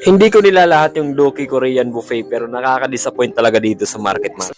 Hindi ko nilalahat yung Doki Korean buffet pero nakaka-disappoint talaga dito sa Market Mart.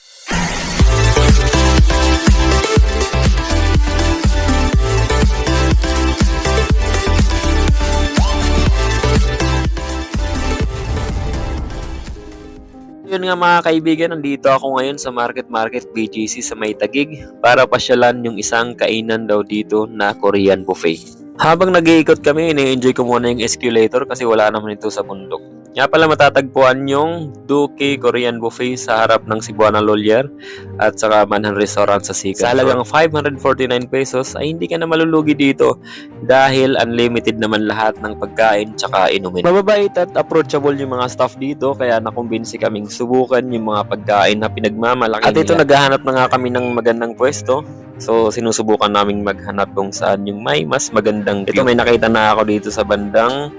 Yun nga mga kaibigan, nandito ako ngayon sa Market Market BGC sa May Tagig para pasyalan yung isang kainan daw dito na Korean buffet. Habang nag-iikot kami, ini-enjoy ko muna yung escalator kasi wala naman ito sa bundok. Nga pala matatagpuan yung Duki Korean Buffet sa harap ng Cebuana Lolier at saka Manhan Restaurant sa Sikat. Sa halagang 549 pesos ay hindi ka na malulugi dito dahil unlimited naman lahat ng pagkain tsaka inumin. Mababait at approachable yung mga staff dito kaya nakumbinsi kaming subukan yung mga pagkain na pinagmamalaki At ito naghahanap na nga kami ng magandang pwesto So, sinusubukan naming maghanap kung saan yung may mas magandang view. Ito, may nakita na ako dito sa bandang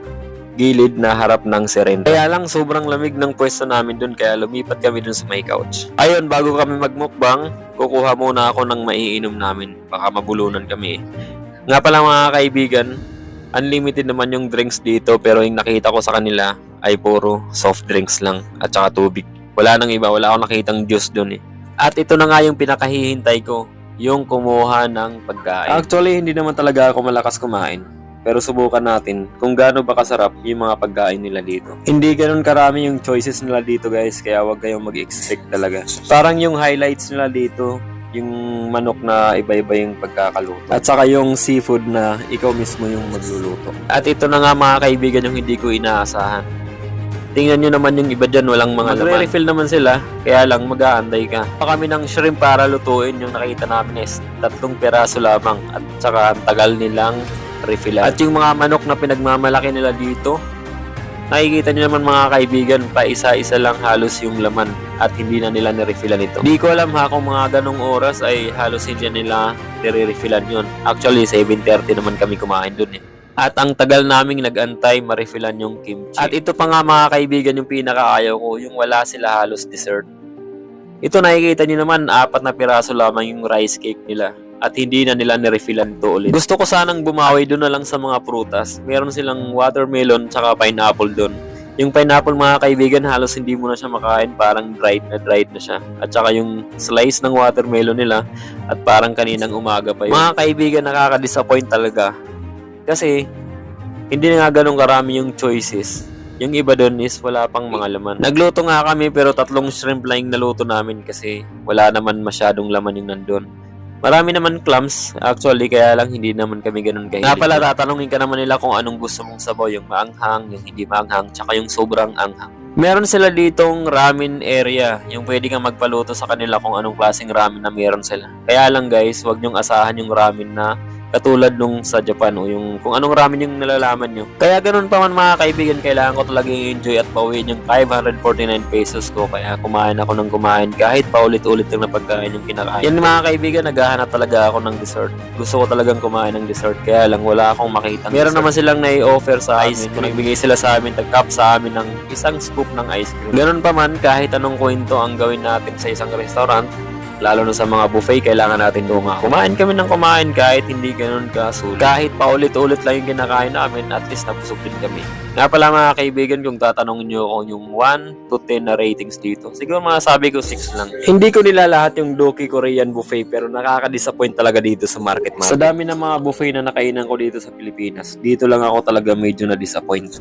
gilid na harap ng Serena. Kaya lang, sobrang lamig ng pwesto namin dun, kaya lumipat kami dun sa may couch. Ayun, bago kami magmukbang, kukuha muna ako ng maiinom namin. Baka mabulunan kami. Nga pala mga kaibigan, unlimited naman yung drinks dito, pero yung nakita ko sa kanila ay puro soft drinks lang at saka tubig. Wala nang iba, wala akong nakitang juice dun eh. At ito na nga yung pinakahihintay ko, yung kumuha ng pagkain. Actually, hindi naman talaga ako malakas kumain. Pero subukan natin kung gaano ba kasarap yung mga pagkain nila dito. Hindi ganun karami yung choices nila dito guys, kaya wag kayong mag-expect talaga. Parang yung highlights nila dito, yung manok na iba-iba yung pagkakaluto. At saka yung seafood na ikaw mismo yung magluluto. At ito na nga mga kaibigan yung hindi ko inaasahan. Tingnan nyo naman yung iba dyan, walang mga laman. Magre-refill naman sila, kaya lang mag-aantay ka. Pa kami ng shrimp para lutuin, yung nakita namin is tatlong peraso lamang at saka ang tagal nilang refillan. At yung mga manok na pinagmamalaki nila dito, nakikita nyo naman mga kaibigan, pa isa-isa lang halos yung laman at hindi na nila nirefillan ito. Di ko alam ha kung mga ganong oras ay halos hindi nila nire-refillan yun. Actually, 7.30 naman kami kumain dun eh. At ang tagal naming nag-antay marifilan yung kimchi. At ito pa nga mga kaibigan yung pinakaayaw ko, yung wala sila halos dessert. Ito nakikita niyo naman, apat na piraso lamang yung rice cake nila. At hindi na nila nirefilan to ulit. Gusto ko sanang bumawi doon na lang sa mga prutas. Meron silang watermelon tsaka pineapple doon. Yung pineapple mga kaibigan, halos hindi mo na siya makain. Parang dried na dried na siya. At saka yung slice ng watermelon nila at parang kaninang umaga pa yun. Mga kaibigan, nakaka-disappoint talaga. Kasi, hindi na nga ganun karami yung choices. Yung iba doon is wala pang mga laman. Nagluto nga kami pero tatlong shrimp lang yung naluto namin kasi wala naman masyadong laman yung nandun. Marami naman clams, actually, kaya lang hindi naman kami ganun kahilig. Nga pala, tatanungin ka naman nila kung anong gusto mong sabaw, yung maanghang, yung hindi maanghang, tsaka yung sobrang anghang. Meron sila ditong ramen area, yung pwede kang magpaluto sa kanila kung anong klaseng ramen na meron sila. Kaya lang guys, wag nyong asahan yung ramen na katulad nung sa Japan o yung kung anong ramen yung nalalaman nyo. Kaya ganun pa man mga kaibigan, kailangan ko talaga i-enjoy at pauwiin yung 549 pesos ko. Kaya kumain ako ng kumain kahit paulit-ulit lang na pagkain yung kinakain. Yan mga kaibigan, naghahanap talaga ako ng dessert. Gusto ko talagang kumain ng dessert kaya lang wala akong makita. Meron naman silang nai-offer sa ice cream. Nagbigay sila sa amin, tag-cup sa amin ng isang scoop ng ice cream. Ganun pa man, kahit anong kwento ang gawin natin sa isang restaurant, lalo na sa mga buffet, kailangan natin tunga. Kumain kami ng kumain kahit hindi ganun kasulit. Kahit paulit-ulit lang yung kinakain namin, at least nabusog din kami. Nga pala mga kaibigan, kung tatanungin nyo ako yung 1 to 10 na ratings dito, siguro masasabi ko 6 lang. Hindi ko nilalahat yung Doki Korean buffet pero nakaka-disappoint talaga dito sa market market. Sa dami ng mga buffet na nakainan ko dito sa Pilipinas, dito lang ako talaga medyo na-disappoint.